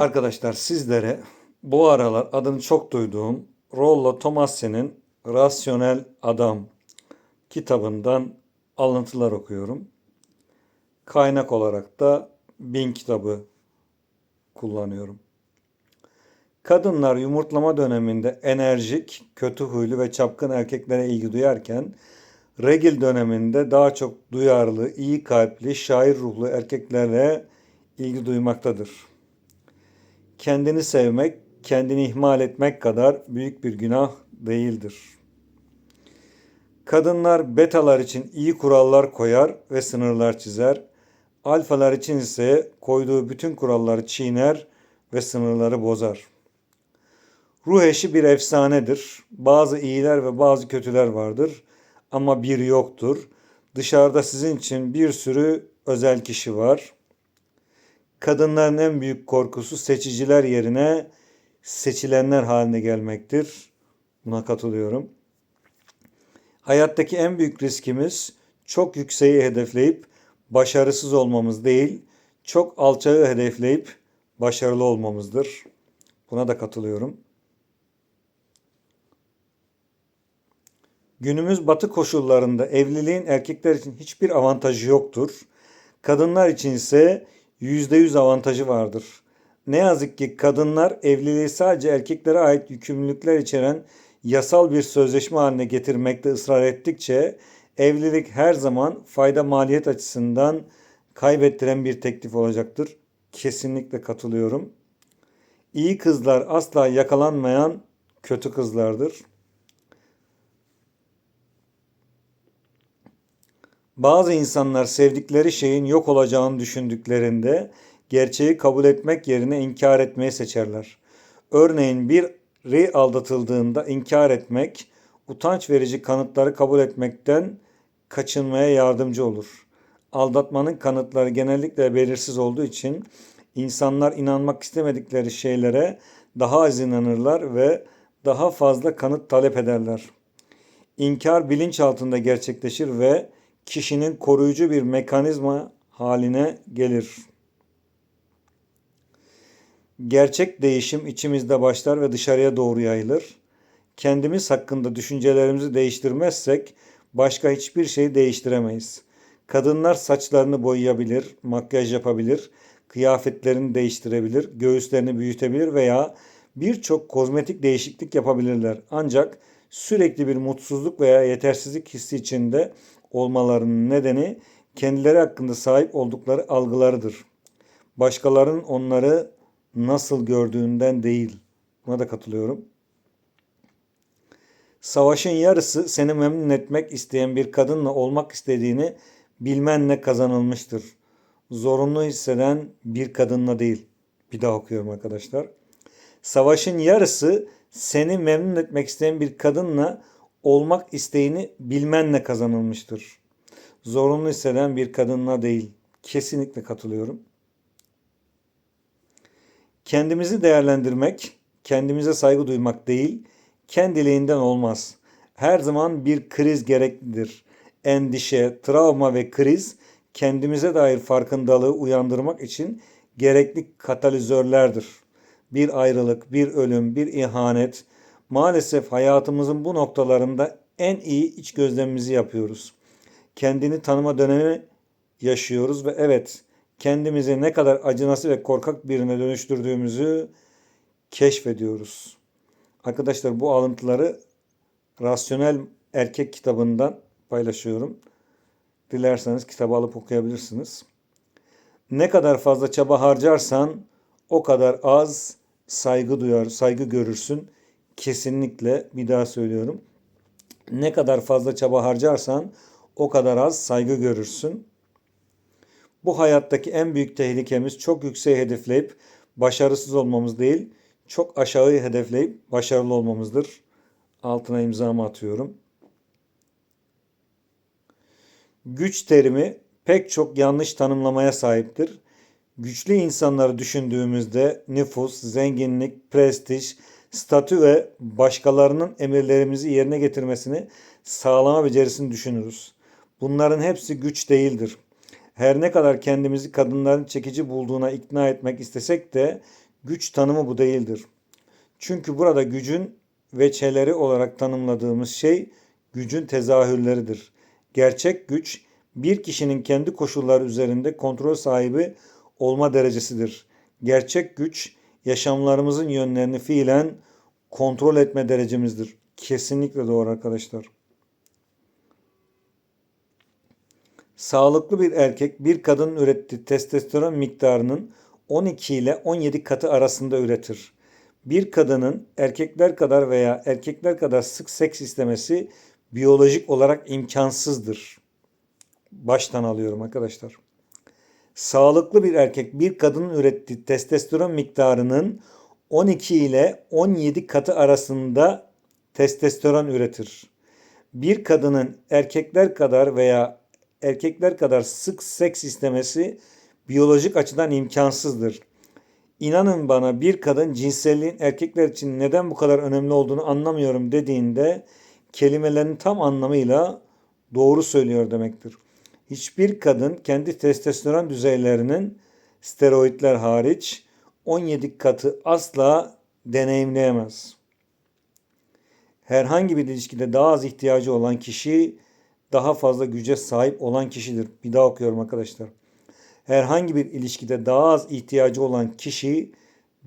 Arkadaşlar sizlere bu aralar adını çok duyduğum Rollo Tomassi'nin Rasyonel Adam kitabından alıntılar okuyorum. Kaynak olarak da Bin kitabı kullanıyorum. Kadınlar yumurtlama döneminde enerjik, kötü huylu ve çapkın erkeklere ilgi duyarken regil döneminde daha çok duyarlı, iyi kalpli, şair ruhlu erkeklerle ilgi duymaktadır. Kendini sevmek, kendini ihmal etmek kadar büyük bir günah değildir. Kadınlar betalar için iyi kurallar koyar ve sınırlar çizer. Alfalar için ise koyduğu bütün kuralları çiğner ve sınırları bozar. Ruh eşi bir efsanedir. Bazı iyiler ve bazı kötüler vardır ama bir yoktur. Dışarıda sizin için bir sürü özel kişi var. Kadınların en büyük korkusu seçiciler yerine seçilenler haline gelmektir. Buna katılıyorum. Hayattaki en büyük riskimiz çok yükseği hedefleyip başarısız olmamız değil, çok alçağı hedefleyip başarılı olmamızdır. Buna da katılıyorum. Günümüz batı koşullarında evliliğin erkekler için hiçbir avantajı yoktur. Kadınlar için ise %100 avantajı vardır. Ne yazık ki kadınlar evliliği sadece erkeklere ait yükümlülükler içeren yasal bir sözleşme haline getirmekte ısrar ettikçe evlilik her zaman fayda maliyet açısından kaybettiren bir teklif olacaktır. Kesinlikle katılıyorum. İyi kızlar asla yakalanmayan kötü kızlardır. Bazı insanlar sevdikleri şeyin yok olacağını düşündüklerinde gerçeği kabul etmek yerine inkar etmeyi seçerler. Örneğin biri aldatıldığında inkar etmek, utanç verici kanıtları kabul etmekten kaçınmaya yardımcı olur. Aldatmanın kanıtları genellikle belirsiz olduğu için insanlar inanmak istemedikleri şeylere daha az inanırlar ve daha fazla kanıt talep ederler. İnkar bilinç altında gerçekleşir ve kişinin koruyucu bir mekanizma haline gelir. Gerçek değişim içimizde başlar ve dışarıya doğru yayılır. Kendimiz hakkında düşüncelerimizi değiştirmezsek başka hiçbir şey değiştiremeyiz. Kadınlar saçlarını boyayabilir, makyaj yapabilir, kıyafetlerini değiştirebilir, göğüslerini büyütebilir veya birçok kozmetik değişiklik yapabilirler. Ancak sürekli bir mutsuzluk veya yetersizlik hissi içinde olmalarının nedeni kendileri hakkında sahip oldukları algılarıdır. Başkalarının onları nasıl gördüğünden değil. Buna da katılıyorum. Savaşın yarısı seni memnun etmek isteyen bir kadınla olmak istediğini bilmenle kazanılmıştır. Zorunlu hisseden bir kadınla değil. Bir daha okuyorum arkadaşlar. Savaşın yarısı seni memnun etmek isteyen bir kadınla olmak isteğini bilmenle kazanılmıştır. Zorunlu hisseden bir kadınla değil. Kesinlikle katılıyorum. Kendimizi değerlendirmek, kendimize saygı duymak değil, kendiliğinden olmaz. Her zaman bir kriz gereklidir. Endişe, travma ve kriz kendimize dair farkındalığı uyandırmak için gerekli katalizörlerdir. Bir ayrılık, bir ölüm, bir ihanet, Maalesef hayatımızın bu noktalarında en iyi iç gözlemimizi yapıyoruz. Kendini tanıma dönemi yaşıyoruz ve evet kendimizi ne kadar acınası ve korkak birine dönüştürdüğümüzü keşfediyoruz. Arkadaşlar bu alıntıları Rasyonel Erkek kitabından paylaşıyorum. Dilerseniz kitabı alıp okuyabilirsiniz. Ne kadar fazla çaba harcarsan o kadar az saygı duyar, saygı görürsün kesinlikle bir daha söylüyorum. Ne kadar fazla çaba harcarsan o kadar az saygı görürsün. Bu hayattaki en büyük tehlikemiz çok yüksek hedefleyip başarısız olmamız değil, çok aşağı hedefleyip başarılı olmamızdır. Altına imzamı atıyorum. Güç terimi pek çok yanlış tanımlamaya sahiptir. Güçlü insanları düşündüğümüzde nüfus, zenginlik, prestij, statü ve başkalarının emirlerimizi yerine getirmesini sağlama becerisini düşünürüz. Bunların hepsi güç değildir. Her ne kadar kendimizi kadınların çekici bulduğuna ikna etmek istesek de Güç tanımı bu değildir. Çünkü burada gücün veçeleri olarak tanımladığımız şey gücün tezahürleridir. Gerçek güç bir kişinin kendi koşulları üzerinde kontrol sahibi olma derecesidir. Gerçek güç yaşamlarımızın yönlerini fiilen kontrol etme derecemizdir. Kesinlikle doğru arkadaşlar. Sağlıklı bir erkek bir kadının ürettiği testosteron miktarının 12 ile 17 katı arasında üretir. Bir kadının erkekler kadar veya erkekler kadar sık seks istemesi biyolojik olarak imkansızdır. Baştan alıyorum arkadaşlar. Sağlıklı bir erkek bir kadının ürettiği testosteron miktarının 12 ile 17 katı arasında testosteron üretir. Bir kadının erkekler kadar veya erkekler kadar sık seks istemesi biyolojik açıdan imkansızdır. İnanın bana bir kadın cinselliğin erkekler için neden bu kadar önemli olduğunu anlamıyorum dediğinde kelimelerin tam anlamıyla doğru söylüyor demektir. Hiçbir kadın kendi testosteron düzeylerinin steroidler hariç 17 katı asla deneyimleyemez. Herhangi bir ilişkide daha az ihtiyacı olan kişi daha fazla güce sahip olan kişidir. Bir daha okuyorum arkadaşlar. Herhangi bir ilişkide daha az ihtiyacı olan kişi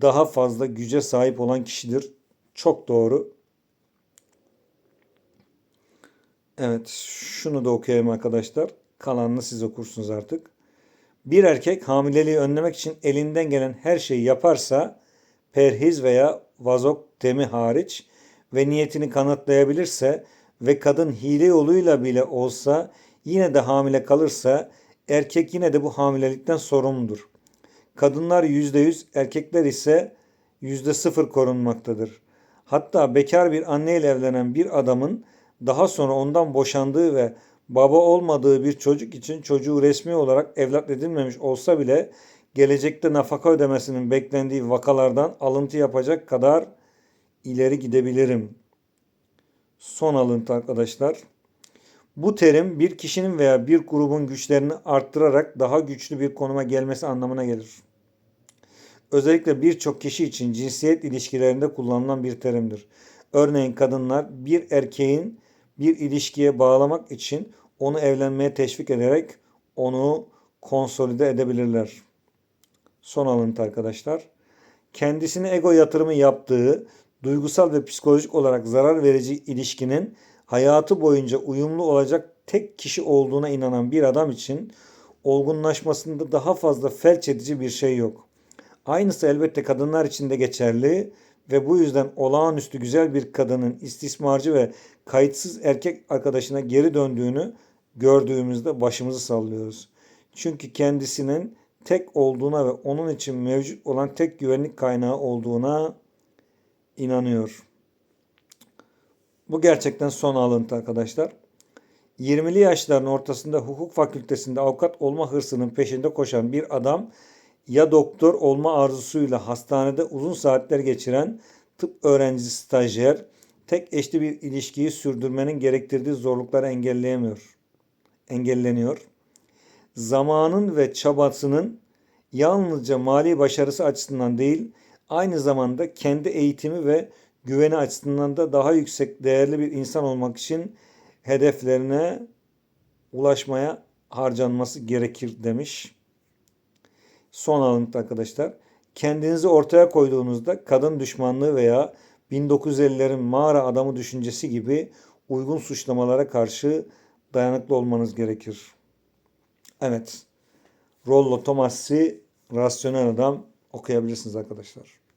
daha fazla güce sahip olan kişidir. Çok doğru. Evet, şunu da okuyayım arkadaşlar. Kalanını siz okursunuz artık. Bir erkek hamileliği önlemek için elinden gelen her şeyi yaparsa perhiz veya vazoktemi hariç ve niyetini kanıtlayabilirse ve kadın hile yoluyla bile olsa yine de hamile kalırsa erkek yine de bu hamilelikten sorumludur. Kadınlar %100, erkekler ise %0 korunmaktadır. Hatta bekar bir anneyle evlenen bir adamın daha sonra ondan boşandığı ve baba olmadığı bir çocuk için çocuğu resmi olarak evlat edinmemiş olsa bile gelecekte nafaka ödemesinin beklendiği vakalardan alıntı yapacak kadar ileri gidebilirim. Son alıntı arkadaşlar. Bu terim bir kişinin veya bir grubun güçlerini arttırarak daha güçlü bir konuma gelmesi anlamına gelir. Özellikle birçok kişi için cinsiyet ilişkilerinde kullanılan bir terimdir. Örneğin kadınlar bir erkeğin bir ilişkiye bağlamak için onu evlenmeye teşvik ederek onu konsolide edebilirler. Son alıntı arkadaşlar. Kendisine ego yatırımı yaptığı duygusal ve psikolojik olarak zarar verici ilişkinin hayatı boyunca uyumlu olacak tek kişi olduğuna inanan bir adam için olgunlaşmasında daha fazla felç edici bir şey yok. Aynısı elbette kadınlar için de geçerli ve bu yüzden olağanüstü güzel bir kadının istismarcı ve kayıtsız erkek arkadaşına geri döndüğünü gördüğümüzde başımızı sallıyoruz. Çünkü kendisinin tek olduğuna ve onun için mevcut olan tek güvenlik kaynağı olduğuna inanıyor. Bu gerçekten son alıntı arkadaşlar. 20'li yaşların ortasında hukuk fakültesinde avukat olma hırsının peşinde koşan bir adam ya doktor olma arzusuyla hastanede uzun saatler geçiren tıp öğrencisi stajyer tek eşli bir ilişkiyi sürdürmenin gerektirdiği zorlukları engelleyemiyor. Engelleniyor. Zamanın ve çabasının yalnızca mali başarısı açısından değil, aynı zamanda kendi eğitimi ve güveni açısından da daha yüksek değerli bir insan olmak için hedeflerine ulaşmaya harcanması gerekir demiş. Son alıntı arkadaşlar. Kendinizi ortaya koyduğunuzda kadın düşmanlığı veya 1950'lerin mağara adamı düşüncesi gibi uygun suçlamalara karşı dayanıklı olmanız gerekir. Evet. Rollo Tomassi Rasyonel Adam okuyabilirsiniz arkadaşlar.